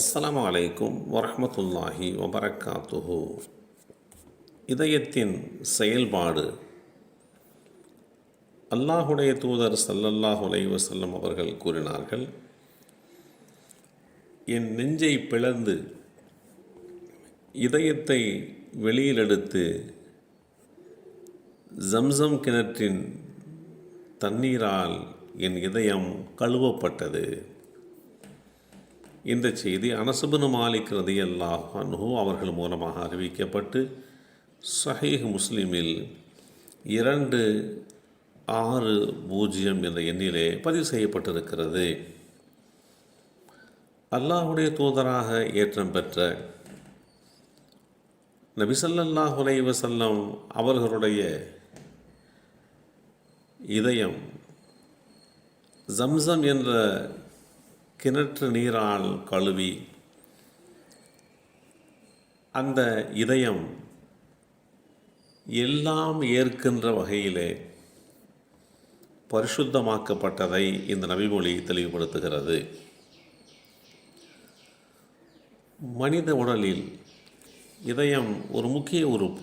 அஸ்லாம் வலைக்கும் வரமத்துல்லாஹி வபரக்காத்துஹு. இதயத்தின் செயல்பாடு. அல்லாஹுடைய தூதர் ஸல்லல்லாஹு அலைஹி அவர்கள் கூறினார்கள் என் நெஞ்சை பிளந்து இதயத்தை வெளியில் எடுத்து ஜம்சம் கிணற்றின் தண்ணீரால் என் இதயம் கழுவப்பட்டது. இந்த செய்தி அனசுபனு மாலிக் ரதி அல்லாஹு அவர்கள் மூலமாக அறிவிக்கப்பட்டு சஹீஹ் முஸ்லீமில் இரண்டு ஆறு பூஜ்ஜியம் என்ற எண்ணிலே பதிவு செய்யப்பட்டிருக்கிறது. அல்லாஹுடைய தூதராக ஏற்றம் பெற்ற நபிசல்லாஹ் அலைஹி அவர்களுடைய இதயம் ஜம்சம் என்ற கிணற்று நீரால் கழுவி அந்த இதயம் எல்லாம் ஏற்கின்ற வகையிலே பரிசுத்தமாக்கப்பட்டதை இந்த நபிமொழி தெளிவுபடுத்துகிறது. மனித உடலில் இதயம் ஒரு முக்கிய உறுப்பு.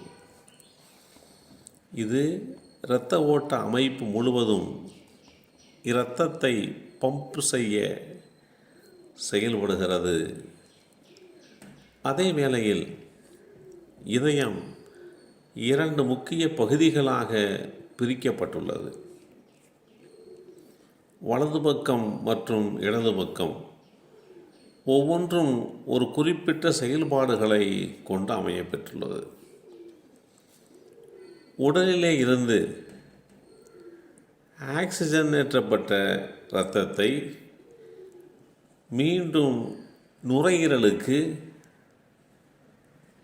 இது இரத்த ஓட்ட அமைப்பு முழுவதும் இரத்தத்தை பம்ப் செய்ய செயல்படுகிறது. அதே வேளையில் இதயம் இரண்டு முக்கிய பகுதிகளாக பிரிக்கப்பட்டுள்ளது. வலது பக்கம் மற்றும் இடது பக்கம் ஒவ்வொன்றும் ஒரு குறிப்பிட்ட செயல்பாடுகளை கொண்டு அமையப்பெற்றுள்ளது உடலிலே இருந்து ஆக்சிஜனேற்றப்பட்ட இரத்தத்தை மீண்டும் நுரையீரலுக்கு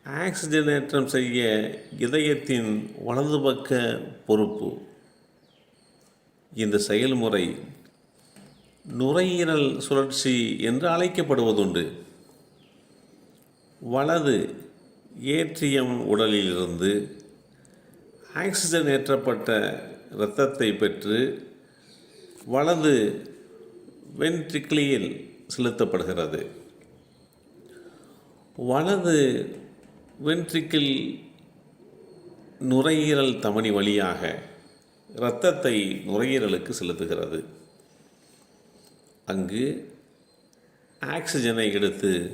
ஆக்சிஜனேற்றம் செய்ய இதயத்தின் வலது பக்க பொறுப்பு. இந்த செயல்முறை நுரையீரல் சுழற்சி என்று அழைக்கப்படுவதுண்டு. வலது ஏற்றியம் உடலிலிருந்து ஆக்சிஜன் ஏற்றப்பட்ட இரத்தத்தை பெற்று வலது வென்ட்ரிக்லியில் செலுத்தப்படுகிறது. வலது வென்ட்ரிக்கிள் நுரையீரல் தமனி வழியாக இரத்தத்தை நுரையீரலுக்கு செலுத்துகிறது. அங்கு ஆக்சிஜனை எடுத்து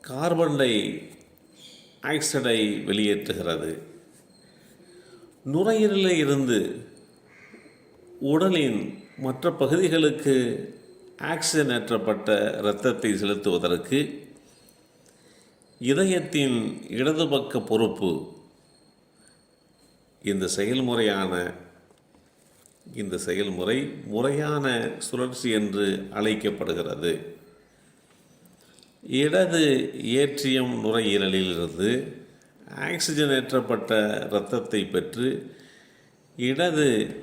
கார்பன் டை ஆக்சைடை வெளியேற்றுகிறது. நுரையீரலில் இருந்து உடலின் மற்ற பகுதிகளுக்கு ஆக்சிஜன் ஏற்றப்பட்ட இரத்தத்தை செலுத்துவதற்கு இதயத்தின் இடது பக்க பொறுப்பு இந்த செயல்முறையான இந்த செயல்முறை முறையான சுழற்சி என்று அழைக்கப்படுகிறது. இடது ஏற்றியம் நுரையீரலிலிருந்து ஆக்சிஜனேற்றப்பட்ட இரத்தத்தை பெற்று இடது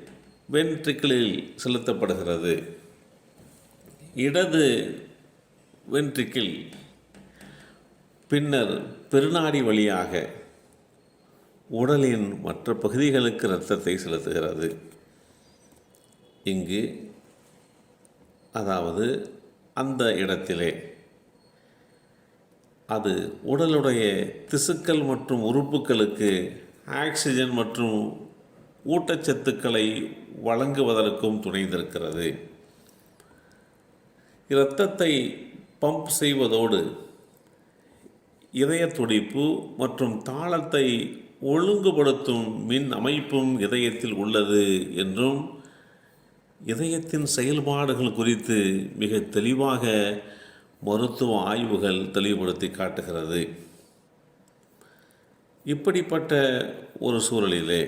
வென்ட்ரிக்கிளில் செலுத்தப்படுகிறது. இடது வென்ட்ரிக்கில் பின்னர் பெருநாடி வழியாக உடலின் மற்ற பகுதிகளுக்கு இரத்தத்தை செலுத்துகிறது. இங்கு அதாவது அந்த இடத்திலே அது உடலுடைய திசுக்கள் மற்றும் உறுப்புகளுக்கு ஆக்சிஜன் மற்றும் ஊட்டச்சத்துக்களை வழங்குவதற்கும் துணைந்திருக்கிறது. இரத்தத்தை பம்ப் செய்வதோடு இதய துடிப்பு மற்றும் தாளத்தை ஒழுங்குபடுத்தும் மின் அமைப்பும் இதயத்தில் உள்ளது என்றும் இதயத்தின் செயல்பாடுகள் குறித்து மிக தெளிவாக மருத்துவ ஆய்வுகள் தெளிவுபடுத்தி காட்டுகிறது. இப்படிப்பட்ட ஒரு சூழலிலே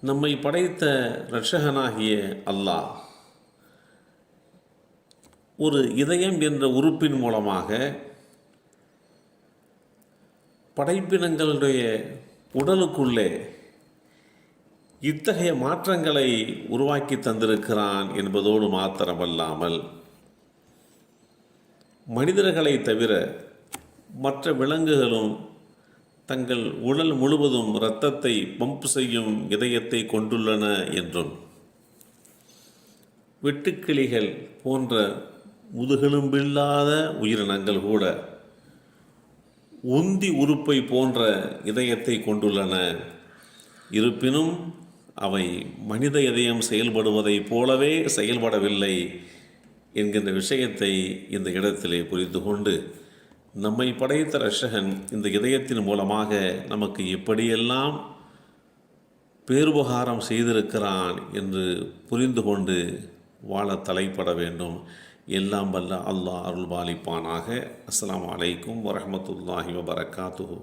நம்மை படைத்த இரட்சகனாகிய அல்லாஹ் ஒரு இதயம் என்ற உறுப்பின் மூலமாக படைப்பினங்களுடைய உடலுக்குள்ளே இத்தகைய மாற்றங்களை உருவாக்கி தந்திருக்கிறான் என்பதோடு மாத்திரமல்லாமல் மனிதர்களை தவிர மற்ற விலங்குகளும் தங்கள் உடல் முழுவதும் இரத்தத்தை பம்ப் செய்யும் இதயத்தை கொண்டுள்ளன என்றும் வெட்டுக்கிளிகள் போன்ற முதுகெலும்பில்லாத உயிரினங்கள் கூட உந்தி உறுப்பை போன்ற இதயத்தை கொண்டுள்ளன. இருப்பினும் அவை மனித இதயம் செயல்படுவதைப் போலவே செயல்படவில்லை என்கின்ற விஷயத்தை இந்த இடத்திலே புரிந்து கொண்டு நம்மை படைத்த ரஷகன் இந்த இதயத்தின் மூலமாக நமக்கு எப்படியெல்லாம் பேருபகாரம் செய்திருக்கிறான் என்று புரிந்து கொண்டு வாழ தலைப்பட வேண்டும். எல்லாம் வல்ல அல்லாஹ் அருள்பாலிப்பானாக அஸ்ஸலாமு அலைக்கும் வரஹ்மத்துல்லாஹி வபரகாத்துஹு